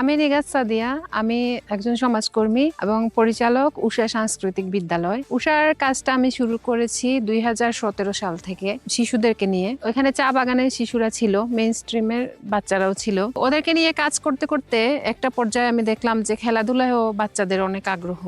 আমি নিগাত সাদিয়া, আমি একজন সমাজকর্মী এবং পরিচালক উষা সাংস্কৃতিক বিদ্যালয়। উষার কাজটা আমি শুরু করেছি দুই হাজার সতেরো সাল থেকে শিশুদেরকে নিয়ে। ওখানে চা বাগানের শিশুরা ছিল মেইন স্ট্রিমের বাচ্চারাও ছিল। ওদেরকে নিয়ে কাজ করতে করতে একটা পর্যায়ে আমি দেখলাম যে খেলাধুলায়ও বাচ্চাদের অনেক আগ্রহ।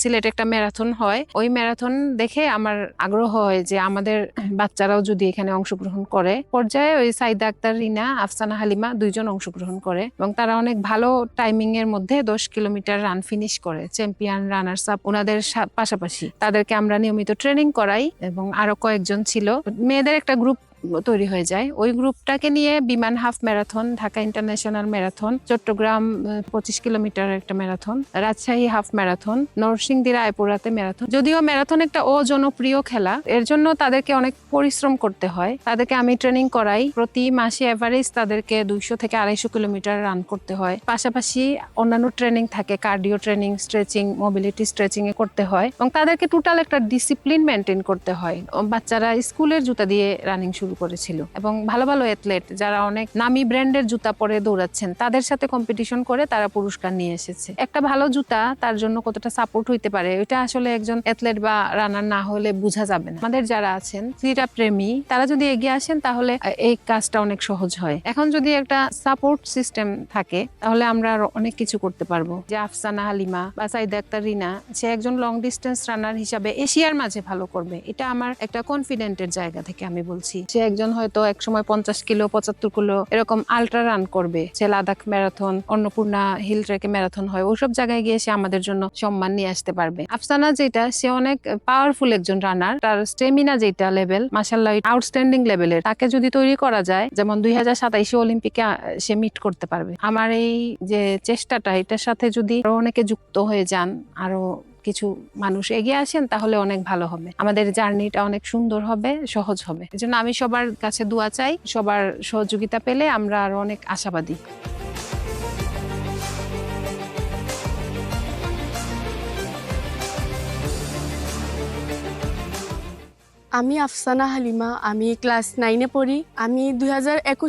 সিলেটে একটা ম্যারাথন হয়। ওই ম্যারাথন দেখে আমার আগ্রহ হয় যে আমাদের বাচ্চারাও যদি এখানে অংশগ্রহণ করে। পর্যায়ে ওই সাইদা আক্তার, রিনা, আফসানা হালিমা দুইজন অংশগ্রহণ করে এবং তারা অনেক ভালো টাইমিং এর মধ্যে দশ কিলোমিটার রান ফিনিশ করে। চ্যাম্পিয়ন রানার্স আপ ওনাদের পাশাপাশি। তাদেরকে আমরা নিয়মিত ট্রেনিং করাই এবং আরও কয়েকজন ছিল। মেয়েদের একটা গ্রুপ তৈরি হয়ে যায়। ওই গ্রুপটাকে নিয়ে Biman half marathon, Dhaka international marathon, Chattogram পঁচিশ কিলোমিটার একটা marathon, Rajshahi half marathon, Narsingdi রায়পুরাতে marathon. যদিও ম্যারাথন একটা অজনপ্রিয় খেলা, এর জন্য তাদেরকে অনেক পরিশ্রম করতে হয়। তাদেরকে আমি ট্রেনিং করাই। প্রতি মাসে এভারেজ তাদেরকে দুইশো থেকে আড়াইশো কিলোমিটার রান করতে হয়। পাশাপাশি অন্যান্য ট্রেনিং থাকে, cardio training, stretching, mobility stretching এ করতে হয়। এবং তাদেরকে টোটাল একটা ডিসিপ্লিন মেনটেন করতে হয়। বাচ্চারা স্কুলের জুতা দিয়ে রানিং শুরু করেছিল। এবং ভালো ভালো অ্যাথলেট যারা অনেক নামি ব্র্যান্ডের জুতা পরে দৌড়াচ্ছেন, তাদের সাথে কম্পিটিশন করে তারা পুরস্কার নিয়ে এসেছে। একটা ভালো জুতা তার জন্য কতটা সাপোর্ট হইতে পারে, এটা আসলে একজন অ্যাথলেট বা রানার না হলে বোঝা যাবে না। আমাদের যারা আছেন, ক্রীড়া প্রেমী, তারা যদি এগিয়ে আসেন তাহলে এই কাজটা অনেক সহজ হয়। এখন যদি একটা সাপোর্ট সিস্টেম থাকে, তাহলে আমরা অনেক কিছু করতে পারব। যে আফসানা হালিমা বা সাইদা আক্তার রিনা, সে একজন লং ডিস্টেন্স রানার হিসাবে এশিয়ার মাঝে ভালো করবে, এটা আমার একটা কনফিডেন্টের জায়গা থেকে আমি বলছি। সে একজন হয়তো এক সময় পঞ্চাশ কিলো, পঁচাত্তর কিলো এরকম আলট্রা রান করবে। সে লাদাখ ম্যারাথন অন্নপূর্ণা হিল ট্রেকে ম্যারাথন হয়, ওইসব জায়গায় গিয়ে সে আমাদের জন্য সম্মান নিয়ে আসতে পারবে। আফসানা যেটা, সে অনেক পাওয়ারফুল একজন রানার তার স্টেমিনা যেটা লেভেল মাসাল্লাহ আউটস্ট্যান্ডিং লেভেলের তাকে যদি তৈরি করা যায়, যেমন দুই হাজার সাতাইশে অলিম্পিকে সে মিট করতে পারবে। আমার এই যে চেষ্টাটা, এটার সাথে যদি আরও অনেকে যুক্ত হয়ে যান, আরও কিছু মানুষ এগিয়ে আসেন, তাহলে অনেক ভালো হবে। আমাদের জার্নিটা অনেক সুন্দর হবে, সহজ হবে। এজন্য আমি সবার কাছে দোয়া চাই, সবার সহযোগিতা পেলে আমরা আরও অনেক আশাবাদী। আমি আফসানা হালিমা, আমি ক্লাস নাইনে পড়ি। আমি দুই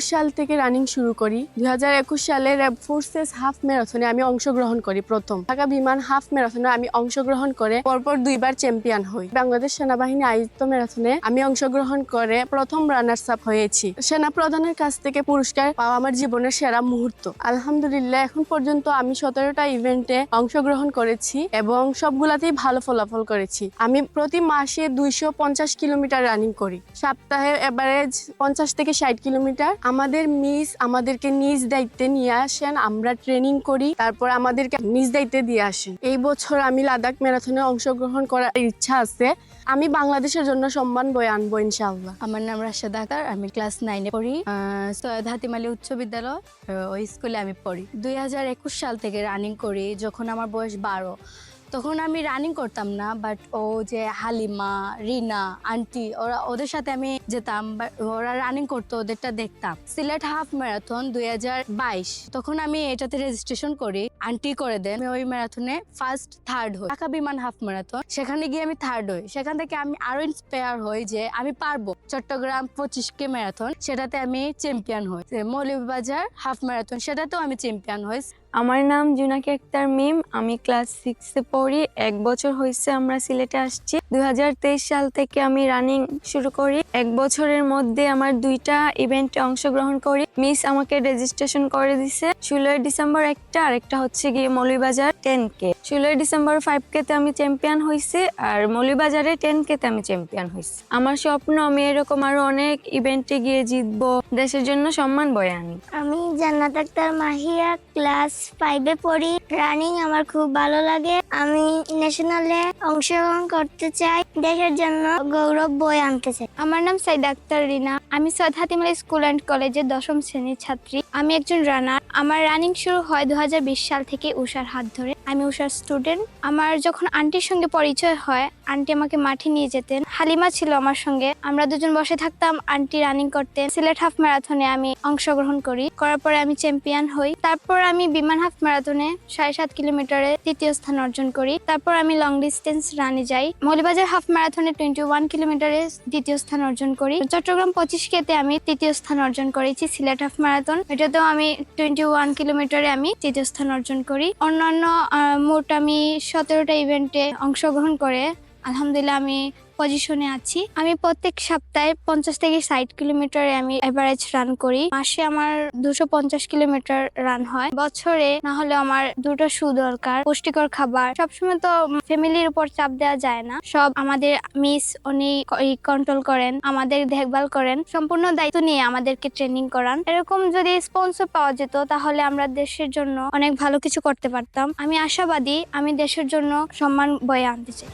সাল থেকে রানিং শুরু করি। দুই সালে র্যাব ফোর্সেস হাফ ম্যারাথনে আমি অংশগ্রহণ করি প্রথম। ঢাকা বিমান হাফ ম্যারাথনে আমি অংশগ্রহণ করে পরপর দুইবার চ্যাম্পিয়ন হই। বাংলাদেশ সেনাবাহিনী আয়োজিত ম্যারাথনে আমি অংশগ্রহণ করে প্রথম রানার্স আপ হয়েছি। সেনা প্রধানের কাছ থেকে পুরস্কার পাওয়া আমার জীবনের সেরা মুহূর্ত। আলহামদুলিল্লাহ, এখন পর্যন্ত আমি সতেরোটা ইভেন্টে অংশগ্রহণ করেছি এবং সবগুলাতেই ভালো ফলাফল করেছি। আমি প্রতি মাসে দুইশো পঞ্চাশ কিলোমিটার রানিং করি। সপ্তাহে এভারেজ পঞ্চাশ থেকে ষাট কিলোমিটার। আমাদের মিস আমাদেরকে নিজ দায়িত্বে নিয়ে আসেন, আমরা ট্রেনিং করি, তারপর আমাদেরকে নিজ দায়িত্বে দিয়ে আসেন। এই বছর আমি লাদাখ ম্যারাথনে অংশগ্রহণ করার ইচ্ছা আছে। আমি বাংলাদেশের জন্য সম্মান বয়ে আনব ইনশাআল্লাহ। আমার নাম রাশেদা আক্তার, আমি ক্লাস নাইনে পড়ি। সৈয়দ হাতিম আলী উচ্চ বিদ্যালয় ওই স্কুলে আমি পড়ি। দুই হাজার একুশ সাল থেকে রানিং করি, যখন আমার বয়স বারো। তখন আমি রানিং করতাম না বাট ও যে হালিমা, রিনা আন্টি ওরা ওদের সাথে আমি যেতাম ওরা রানিং করতো, ওদেরটা দেখতাম। সিলেট হাফ ম্যারাথন দুই হাজার বাইশ, তখন আমি এটাতে রেজিস্ট্রেশন করি আন্টি করে দেন। ওই ম্যারাথনে ফার্স্ট থার্ড হই। ঢাকা বিমান হাফ ম্যারাথন সেখানে গিয়ে আমি থার্ড হই। সেখান থেকে আমি আরও ইন্সপায়ার হই যে আমি পারব। চট্টগ্রাম পঁচিশ কে ম্যারাথন সেটাতে আমি চ্যাম্পিয়ন হই। মৌলভীবাজার হাফ ম্যারাথন সেটাতেও আমি চ্যাম্পিয়ন হই। আমার নাম জুনাকি আক্তার মিম, আমি ক্লাস সিক্সে পড়ি এক বছর হয়েছে আমরা সিলেটে আসছি। দুই হাজার তেইশ সাল থেকে আমি রানিং শুরু করি। এক বছরের মধ্যে আমার দুইটা ইভেন্টে অংশগ্রহণ করি। মিস আমাকে রেজিস্ট্রেশন করে দিছে। ষোলোই ডিসেম্বর একটা আর একটা হচ্ছে গিয়ে মৌলভীবাজার টেন কে ষোলোই ডিসেম্বর ফাইভ কেতে আমি চ্যাম্পিয়ন হয়েছি আর মৌলভীবাজারে টেন কেতে আমি চ্যাম্পিয়ন হয়েছি আমার স্বপ্ন আমি এরকম আরও অনেক ইভেন্টে গিয়ে জিতবো, দেশের জন্য সম্মান বয়ে আনি। আমি জান্নাত আক্তার মাহিয়া ক্লাস ফাইভে পড়ি। রানিং আমার খুব ভালো লাগে। আমি ন্যাশনালে অংশগ্রহণ করতে চাই, দেশের জন্য গৌরব বই আনতে চাই। আমার নাম সাইদ আক্তার রিনা। আমি সৈয়দ হাতিমালা স্কুল অ্যান্ড কলেজের দশম শ্রেণির ছাত্রী। আমি একজন রানার। আমার রানিং শুরু হয় দু হাজার বিশ সাল থেকে উষার হাত ধরে। আমি উষার স্টুডেন্ট আমার যখন আন্টির সঙ্গে পরিচয় হয় আন্টি আমাকে মাঠে নিয়ে যেতেন। হালিমা ছিল আমার সঙ্গে। আমরা দুজন বসে থাকতাম আন্টি রানিং করতেন। সিলেট হাফ ম্যারাথনে আমি অংশগ্রহণ করি। করার পরে আমি চ্যাম্পিয়ন হই। তারপর আমি বিমান হাফ ম্যারাথনে সাড়ে সাত কিলোমিটারে তৃতীয় স্থান অর্জন করি। তারপর আমি লং ডিস্টেন্স রানে যাই। মৌলিবাজার হাফ ম্যারাথনে টোয়েন্টি ওয়ান কিলোমিটারে দ্বিতীয় স্থান অর্জন করি। চট্টগ্রাম পঁচিশ কেতে আমি তৃতীয় স্থান অর্জন করেছি, সিলেট হাফ ম্যারাথন এটাতেও আমি টোয়েন্টি ওয়ান কিলোমিটারে আমি তৃতীয় স্থান অর্জন করি। অন্যান্য মোট আমি সতেরোটা ইভেন্টে অংশগ্রহণ করে। আলহামদুলিল্লাহ, আমি পজিশনে আছি। আমি প্রত্যেক সপ্তাহে পঞ্চাশ থেকে ষাট কিলোমিটারে আমি এভারেজ রান করি। মাসে আমার দুশো পঞ্চাশ কিলোমিটার রান হয়। বছরে না হলে আমার দুটো শু দরকার, পুষ্টিকর খাবার। সবসময় তো ফ্যামিলির উপর চাপ দেওয়া যায় না। সব আমাদের মিস উনি কন্ট্রোল করেন, আমাদের দেখভাল করেন। সম্পূর্ণ দায়িত্ব নিয়ে আমাদেরকে ট্রেনিং করান। এরকম যদি স্পন্সর পাওয়া যেত, তাহলে আমরা দেশের জন্য অনেক ভালো কিছু করতে পারতাম। আমি আশাবাদী, আমি দেশের জন্য সম্মান বয়ে আনতে চাই।